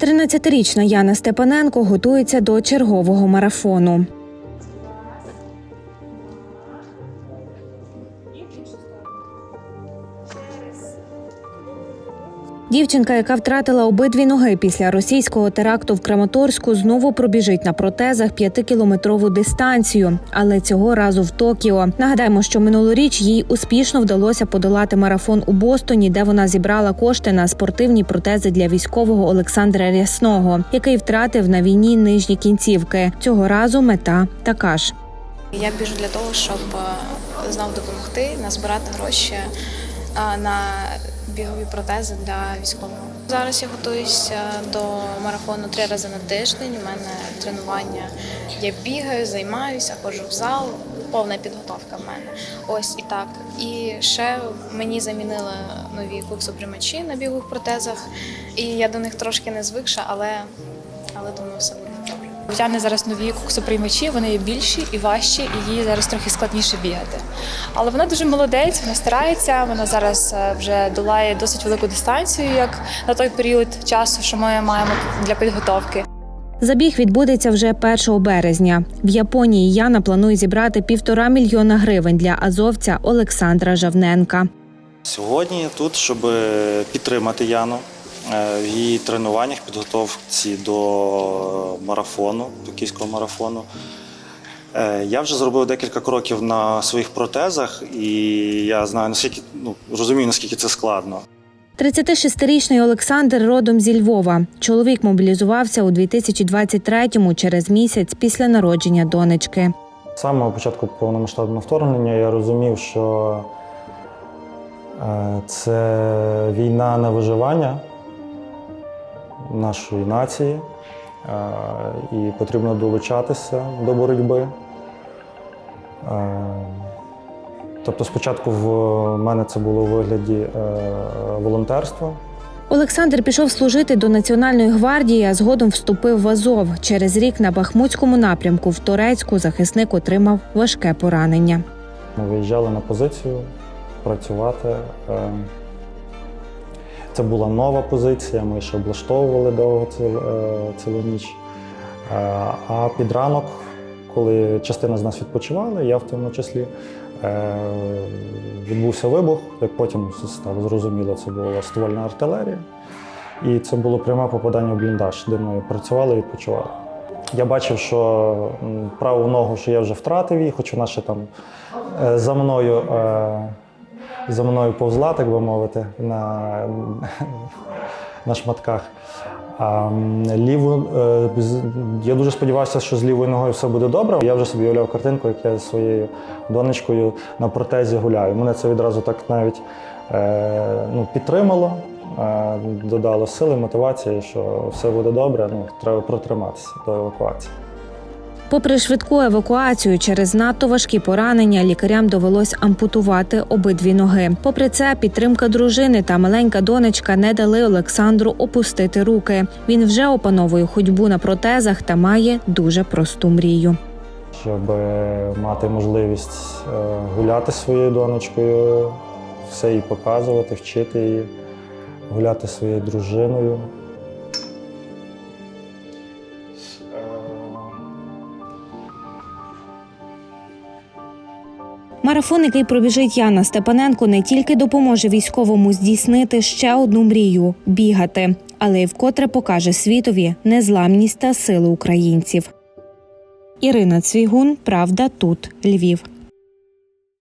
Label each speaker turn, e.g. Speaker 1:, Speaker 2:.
Speaker 1: 13-річна Яна Степаненко готується до чергового марафону. Дівчинка, яка втратила обидві ноги після російського теракту в Краматорську, знову пробіжить на протезах п'ятикілометрову дистанцію, але цього разу в Токіо. Нагадаємо, що минулоріч їй успішно вдалося подолати марафон у Бостоні, де вона зібрала кошти на спортивні протези для військового Олександра Рясного, який втратив на війні нижні кінцівки. Цього разу мета така ж.
Speaker 2: Я біжу для того, щоб е, знов допомогти назбирати гроші е, на бігові протези для військового. Зараз я готуюся до марафону три рази на тиждень. У мене тренування. Я бігаю, займаюся, ходжу в зал. Повна підготовка в мене. Ось і так. І ще мені замінили нові куксоприймачі на бігових протезах. І я до них трошки не звикша, але, але думаю, все буде
Speaker 3: В зараз нові куксоприймачі, вони є більші і важчі, і їй зараз трохи складніше бігати. Але вона дуже молодець, вона старається. Вона зараз е, вже долає досить велику дистанцію, як на той період часу, що ми маємо для підготовки.
Speaker 1: Забіг відбудеться вже 1 березня. В Японії Яна планує зібрати півтора мільйона гривень для азовця Олександра Жавненка.
Speaker 4: Сьогодні я тут, щоб підтримати Яну е, в її тренуваннях, підготовці до марафону, токійського марафону. Е, Я вже зробив декілька кроків на своїх протезах, і я знаю наскільки ну розумію, наскільки це складно.
Speaker 1: 36-річний Олександр родом зі Львова. Чоловік мобілізувався у 2023-му через місяць після народження донечки.
Speaker 5: З самого початку повномасштабного вторгнення я розумів, що е, це війна на виживання нашої нації, е, і потрібно долучатися до боротьби. Е, Тобто, спочатку в мене це було у вигляді е, волонтерства.
Speaker 1: Олександр пішов служити до Національної гвардії, а згодом вступив в Азов. Через рік на Бахмутському напрямку в Торецьку захисник отримав важке поранення.
Speaker 5: Ми виїжджали на позицію працювати. Це була нова позиція, ми ще облаштовували довго цілу, е, цілу ніч. Е, А під ранок, коли частина з нас відпочивала, я в тому числі, е, відбувся вибух, як потім стало зрозуміло, це була ствольна артилерія. І це було пряме попадання в бліндаж, де ми працювали і відпочивали. Я бачив, що праву ногу, що я вже втратив її, хоч вона ще там за мною, за мною повзла, так би мовити, на, на шматках. А ліву, е, я дуже сподівався, що з лівою ногою все буде добре. Я вже собі уявляв картинку, як я зі своєю донечкою на протезі гуляю. Мене це відразу так навіть е, ну, підтримало, е, додало сили, мотивації, що все буде добре, ну, треба протриматися до евакуації.
Speaker 1: Попри швидку евакуацію через надто важкі поранення, лікарям довелось ампутувати обидві ноги. Попри це, підтримка дружини та маленька донечка не дали Олександру опустити руки. Він вже опановує ходьбу на протезах та має дуже просту мрію.
Speaker 5: щоб е, мати можливість е, гуляти своєю донечкою, все їй показувати, вчити її, гуляти своєю дружиною.
Speaker 1: Марафон, який пробіжить Яна Степаненко, не тільки допоможе військовому здійснити ще одну мрію бігати, але й вкотре покаже світові незламність та силу українців. Ірина Цвігун, Правда, тут Львів.